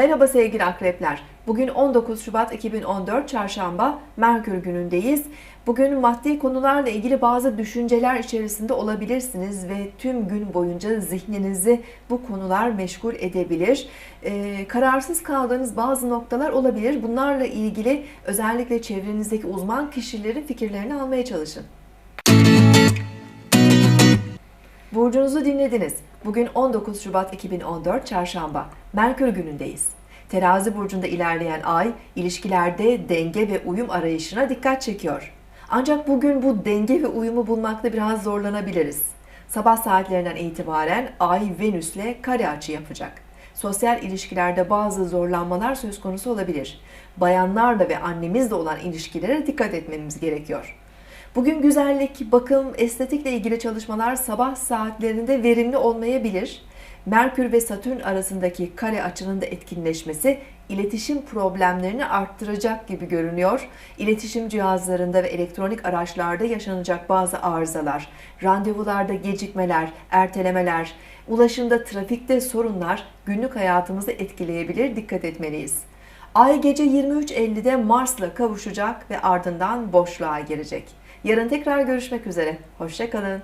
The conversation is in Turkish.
Merhaba sevgili akrepler. Bugün 19 Şubat 2014 Çarşamba Merkür günündeyiz. Bugün maddi konularla ilgili bazı düşünceler içerisinde olabilirsiniz ve tüm gün boyunca zihninizi bu konular meşgul edebilir. Ee, kararsız kaldığınız bazı noktalar olabilir. Bunlarla ilgili özellikle çevrenizdeki uzman kişilerin fikirlerini almaya çalışın. Burcunuzu dinlediniz. Bugün 19 Şubat 2014 Çarşamba. Merkür günündeyiz. Terazi burcunda ilerleyen ay ilişkilerde denge ve uyum arayışına dikkat çekiyor. Ancak bugün bu denge ve uyumu bulmakta biraz zorlanabiliriz. Sabah saatlerinden itibaren ay Venüs'le kare açı yapacak. Sosyal ilişkilerde bazı zorlanmalar söz konusu olabilir. Bayanlarla ve annemizle olan ilişkilere dikkat etmemiz gerekiyor. Bugün güzellik, bakım, estetikle ilgili çalışmalar sabah saatlerinde verimli olmayabilir. Merkür ve Satürn arasındaki kare açının da etkinleşmesi iletişim problemlerini arttıracak gibi görünüyor. İletişim cihazlarında ve elektronik araçlarda yaşanacak bazı arızalar, randevularda gecikmeler, ertelemeler, ulaşımda trafikte sorunlar günlük hayatımızı etkileyebilir. Dikkat etmeliyiz. Ay gece 23.50'de Mars'la kavuşacak ve ardından boşluğa girecek. Yarın tekrar görüşmek üzere. Hoşçakalın.